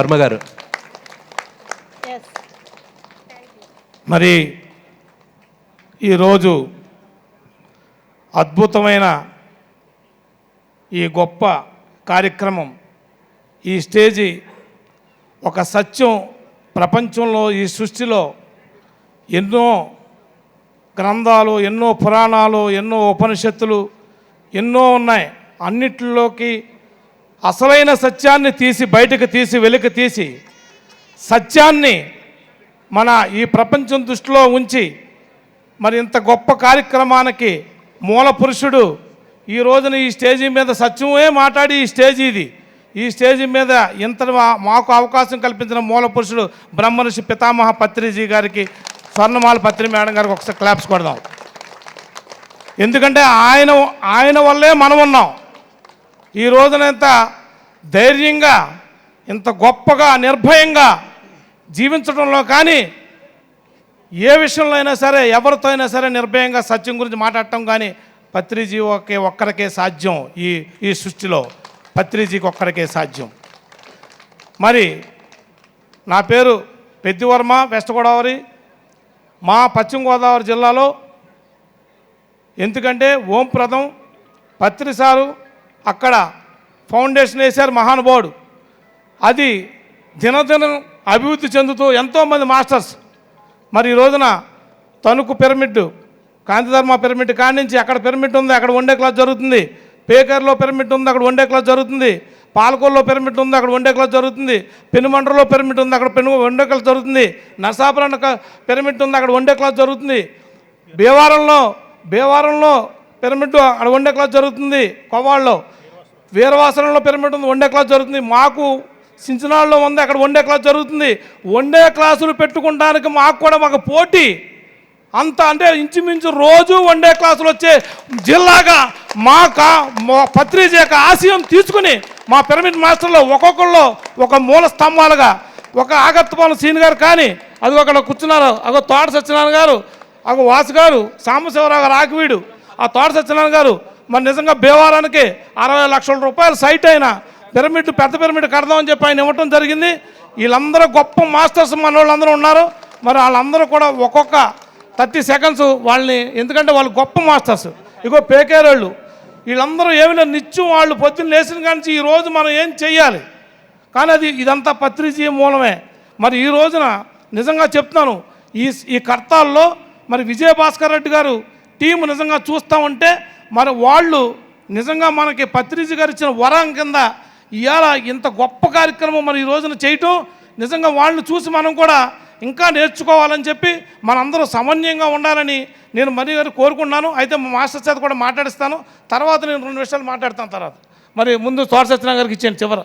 వర్మ గారు. మరి ఈరోజు అద్భుతమైన ఈ గొప్ప కార్యక్రమం ఈ స్టేజి ఒక సత్యం ప్రపంచంలో ఈ సృష్టిలో ఎన్నో గ్రంథాలు ఎన్నో పురాణాలు ఎన్నో ఉపనిషత్తులు ఎన్నో ఉన్నాయి. అన్నిటిలోకి అసలైన సత్యాన్ని తీసి బయటకు తీసి వెలికి తీసి సత్యాన్ని మన ఈ ప్రపంచం దృష్టిలో ఉంచి మరి ఇంత గొప్ప కార్యక్రమానికి మూల పురుషుడు ఈ రోజున ఈ స్టేజీ మీద సత్యమే మాట్లాడి ఈ స్టేజ్ ఇది. ఈ స్టేజ్ మీద ఇంత మాకు అవకాశం కల్పించిన మూల పురుషుడు బ్రహ్మర్షి పితామహ పత్రిజీ గారికి స్వర్ణమాల పత్రి మేడం గారికి ఒకసారి క్లాప్స్ కొడదాం. ఎందుకంటే ఆయన ఆయన వల్లే మనం ఉన్నాం. ఈ రోజున ఇంత ధైర్యంగా ఇంత గొప్పగా నిర్భయంగా జీవించడంలో కానీ ఏ విషయంలో అయినా సరే ఎవరితో అయినా సరే నిర్భయంగా సత్యం గురించి మాట్లాడటం కానీ పత్రిజీ ఒకే ఒక్కరికే సాధ్యం ఈ ఈ సృష్టిలో. పత్రిజీకి ఒక్కరికే సాధ్యం. మరి నా పేరు పెద్దివర్మ వెస్ట్ గోదావరి. మా పశ్చిమ గోదావరి జిల్లాలో ఎందుకంటే ఓంప్రదం పత్రిసారు అక్కడ ఫౌండేషన్ వేశారు మహానుభావుడు. అది దినదినం అభివృద్ధి చెందుతూ ఎంతోమంది మాస్టర్స్. మరి ఈ రోజున తణుకు పిరమిడ్ కాంతిధర్మ పిరమిడ్ కానించి నుంచి అక్కడ పిరమిడ్ ఉంది అక్కడ వన్డే క్లాస్ జరుగుతుంది. పేకర్లో పిరమిడ్ ఉంది అక్కడ వన్డే క్లాస్ జరుగుతుంది. పాలకొల్లో పిరమిడ్ ఉంది అక్కడ వన్డే క్లాస్ జరుగుతుంది. పెనుమండ్రలో పిరమిడ్ ఉంది అక్కడ పెను వన్డే క్లాస్ జరుగుతుంది. నర్సాపురం పిరమిడ్ ఉంది అక్కడ వన్డే క్లాస్ జరుగుతుంది. భీవారంలో భీవారంలో పిరమిడ్ అక్కడ వన్డే క్లాస్ జరుగుతుంది. కొవ్వాళ్ళలో వీరవాసనంలో పిరమిడ్ ఉంది వన్డే క్లాస్ జరుగుతుంది. మాకు సించనాడులో ఉంది అక్కడ వన్డే క్లాస్ జరుగుతుంది. వన్డే క్లాసులు పెట్టుకోవడానికి మాకు కూడా మాకు పోటీ. అంత అంటే ఇంచుమించు రోజు వన్డే క్లాసులు వచ్చే జిల్లాగా మా కా మా పత్రిక యొక్క ఆశయం తీసుకుని మా పిరమిడ్ మాస్టర్లో ఒక్కొక్కళ్ళు ఒక మూల స్తంభాలుగా ఒక ఆగత్తపాలెం సీన్ గారు కానీ అది అక్కడ కూర్చున్నారు. అగో తోట సత్యనారాయణ గారు అగో వాసు గారు సాంబశివరావు గారు ఆకివీడు ఆ తోట సత్యనారాయణ గారు మరి నిజంగా భీమవరానికి అరవై లక్షల రూపాయల సైట్ అయినా పిరమిడ్ పెద్ద పిరమిడ్ కడదామని చెప్పి ఆయన ఇవ్వటం జరిగింది. వీళ్ళందరూ గొప్ప మాస్టర్స్ మన వాళ్ళందరూ ఉన్నారు. మరి వాళ్ళందరూ కూడా ఒక్కొక్క థర్టీ సెకండ్స్ వాళ్ళని ఎందుకంటే వాళ్ళు గొప్ప మాస్టర్స్. ఇగో పేకేరోళ్ళు వీళ్ళందరూ ఏమైనా నిత్యం వాళ్ళు పొద్దున్న లేచిన కానీ ఈ రోజు మనం ఏం చెయ్యాలి? కానీ అది ఇదంతా పత్రిజీ మూలమే. మరి ఈ రోజున నిజంగా చెప్తున్నాను ఈ ఈ కర్తాల్లో మరి విజయభాస్కర్ రెడ్డి గారు టీం నిజంగా చూస్తూ ఉంటే మరి వాళ్ళు నిజంగా మనకి పత్రిజీ గారు ఇచ్చిన వరం కింద ఇవాళ ఇంత గొప్ప కార్యక్రమం మరి ఈ రోజున చేయటం నిజంగా వాళ్ళని చూసి మనం కూడా ఇంకా నేర్చుకోవాలని చెప్పి మనందరూ సమన్వయంగా ఉండాలని నేను మరి గారు కోరుకున్నాను అయితే మా మాస్టర్ చేత కూడా మాట్లాడిస్తాను. తర్వాత నేను రెండు విషయాలు మాట్లాడతాను తర్వాత. మరి ముందు తోట సత్యనారాయణ గారికి ఇచ్చాను చివర.